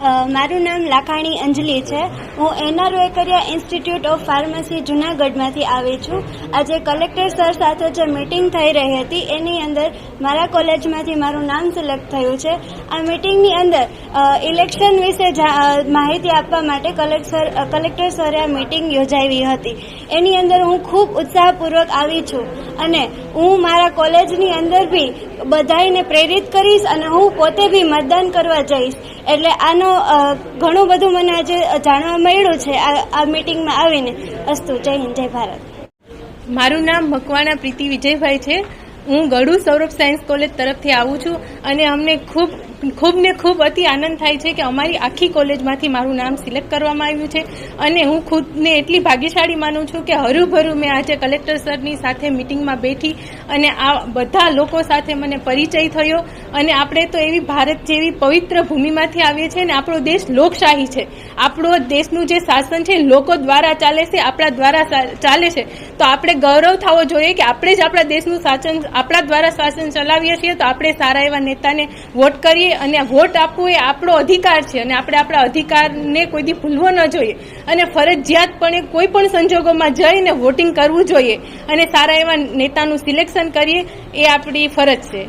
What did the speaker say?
મારું નામ લાખાણી અંજલિ છે. હું એનઆર કર્યા ઇન્સ્ટિટ્યૂટ ઓફ ફાર્મસી જુનાગઢમાંથી આવી છું. આજે કલેક્ટર સર સાથે જે મિટિંગ થઈ રહી હતી, એની અંદર મારા કોલેજમાંથી મારું નામ સિલેક્ટ થયું છે. આ મિટિંગની અંદર ઇલેક્શન વિશે માહિતી આપવા માટે કલેક્ટર કલેક્ટર સરે આ મિટિંગ યોજાવી હતી. એની અંદર હું ખૂબ ઉત્સાહપૂર્વક આવી છું. અને હું મારા કોલેજની અંદર બી બધાને પ્રેરિત કરીશ અને હું પોતે બી મતદાન કરવા જઈશ. એટલે આનો ઘણું બધું મને આજે જાણવા મળ્યું છે આ મિટિંગમાં આવીને. અસ્તુ, જય હિન્દ, જય ભારત. મારું નામ મકવાણા પ્રીતિ વિજયભાઈ છે. હું ગળુ સૌરભ સાયન્સ કોલેજ તરફથી આવું છું અને અમને ખૂબ ખૂબ ને ખૂબ અતિ આનંદ થાય છે કે અમારી આખી કોલેજમાંથી મારું નામ સિલેક્ટ કરવામાં આવ્યું છે. અને હું ખુદને એટલી ભાગ્યશાળી માનું છું કે હરુભરું મેં આજે કલેક્ટર સરની સાથે મિટિંગમાં બેઠી અને આ બધા લોકો સાથે મને પરિચય થયો. અને આપણે તો એવી ભારત જેવી પવિત્ર ભૂમિમાંથી આવીએ છીએ ને આપણો દેશ લોકશાહી છે. આપણો દેશનું જે શાસન છે, લોકો દ્વારા ચાલે છે, આપણા દ્વારા ચાલે છે. તો આપણે ગૌરવ થવો જોઈએ કે આપણે જ આપણા દેશનું શાસન, આપણા દ્વારા શાસન ચલાવીએ છીએ તો આપણે સારા એવા નેતાને વોટ કરીએ અને વોટ આપવું એ આપણો અધિકાર છે અને આપણે આપણા અધિકારને કોઈ દી ભૂલવો ન જોઈએ. અને ફરજિયાતપણે કોઈ પણ સંજોગોમાં જઈને વોટિંગ કરવું જોઈએ અને સારા એવા નેતાનું સિલેક્શન કરીએ એ આપણી ફરજ છે.